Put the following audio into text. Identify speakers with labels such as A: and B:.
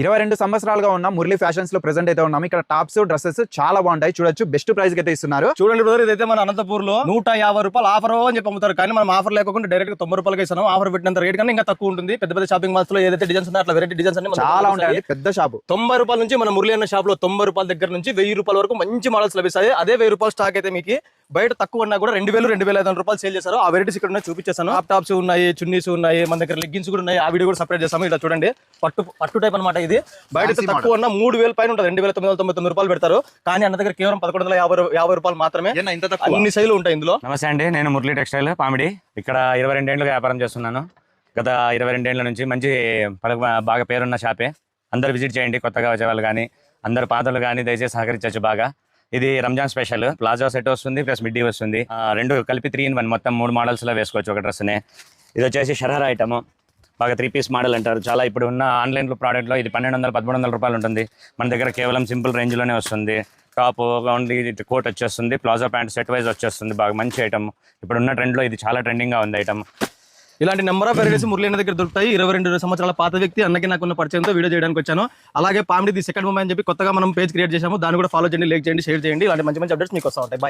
A: ఇరవై రెండు సంవత్సరాలుగా ఉన్న మురళి ఫ్యాషన్స్లో ప్రెసెంట్ అయితే ఉన్నాం. ఇక్కడ టాప్స్ డ్రెస్సెస్ చాలా బాగుంటాయి. చూడొచ్చు బెస్ట్ ప్రైస్ అయితే ఇస్తున్నారు.
B: చూడండి బ్రదర్ ఇదైతే మన అనంతపూర్లో నూట యాభై రూపాయలు ఆఫర్ అని చెప్పి అమ్ముతారు. కానీ మనం ఆఫర్ లేకుండా డైరెక్ట్ తొంభై రూపాయలకి ఇస్తున్నాం. ఆఫర్ పెట్టినంత రేట్ కన్నా ఇంకా తక్కువ ఉంటుంది. పెద్ద పెద్ద షాపింగ్ మాల్స్లో ఏదైతే డిజైన్స్ ఉన్నాయో అట్లా వెరైటీ డిజైన్స్ అన్ని
A: చాలా ఉంటాయండి. పెద్ద షాపు
B: తొంభై రూపాయల నుంచి మన మురళి అన్న షాప్లో తొంభై రూపాయల దగ్గర నుంచి వెయ్యి రూపాయల వరకు మంచి మోడల్స్ లభిస్తాయి. అదే వెయ్యి రూపాయల స్టాక్ అయితే మీకు బయట తక్కువ ఉన్నా కూడా రెండు వేలు రెండు వేల ఐదు వందల రూపాయలు సేల్ చేశారు. ఆ వెరైటీస్ ఇక్కడ ఉన్నాయి చూపించేస్తాను టాప్ టాప్స్ ఉన్నాయి చున్నీస్ ఉన్నాయి మన దగ్గర లెగ్గిన్స్ కూడా ఉన్నాయి. ఆ వీడియో కూడా సపరేట్ చేస్తాము ఇలా చూడండి. పట్టు పట్టు టైప్ అన్నమాట ఇది. బయట తక్కువ ఉన్న మూడు వేల పైన ఉంటుంది. రెండు వేల తొమ్మిది వందల తొంభై తొమ్మిది రూపాయలు పెడతారు. కానీ అన్న దగ్గర కేవలం పదకొండు వందల యాభై యాభై రూపాయలు మాత్రమే.
A: ఏనా ఇంత తక్కువ?
B: అన్ని శైలు ఉంటాయి ఇందులో.
C: నమస్తే అండి. నేను మురళి టెక్స్టైల్ పామిడి ఇక్కడ ఇరవై రెండేళ్ళుగా వ్యాపారం చేస్తున్నాను. గత ఇరవై రెండేళ్ళ నుంచి మంచి బాగా పేరున్న షాపే అందరు విజిట్ చేయండి. కొత్తగా వచ్చే వాళ్ళు కానీ అందరు పాతలు కానీ దయచేసి సహకరించవచ్చు బాగా. ఇది రంజాన్ స్పెషల్. ప్లాజో సెట్ వస్తుంది ప్లస్ మిడ్డీ వస్తుంది. రెండు కలిపి త్రీ ఇన్ వన్ మొత్తం మూడు మోడల్స్లో వేసుకోవచ్చు ఒక డ్రెస్ని ఇది వచ్చేసి షరహర్ ఐటమ్ బాగా త్రీ పీస్ మోడల్ అంటారు. చాలా ఇప్పుడు ఉన్న ఆన్లైన్ ప్రోడక్ట్లో ఇది పన్నెండు వందల పదమూడు వందల రూపాయలు ఉంటుంది. మన దగ్గర కేవలం సింపుల్ రేంజ్లోనే వస్తుంది. టాప్ ఓన్లీ కోట్ వచ్చేస్తుంది. ప్లాజో ప్యాంట్ సెట్ వైజ్ వచ్చేస్తుంది. బాగా మంచి ఐటమ్ ఇప్పుడు ఉన్న ట్రెండ్లో ఇది చాలా ట్రెండింగ్గా ఉంది ఐటమ్
B: ఇలాంటి నెంబర్ ఆఫ్ వెరైటీస్ మురళి అన్న దగ్గర దొరుకుతాయి. ఇరవై రెండు సంవత్సరాల పాత వ్యక్తి అన్నకి నాకున్న పరిచయంతో వీడియో చేయడానికి వచ్చాను. అలాగే పామిడి ది సెకండ్ మూమెంట్ అని చెప్పి కొత్తగా మనం పేజ్ క్రియేట్ చేసాము దాన్ని కూడా ఫాలో చేయండి లైక్ చేయండి షేర్ చేయండి. ఇలాంటి మంచి మంచి అప్డేట్స్ మీకు వస్తా ఉంటాయి.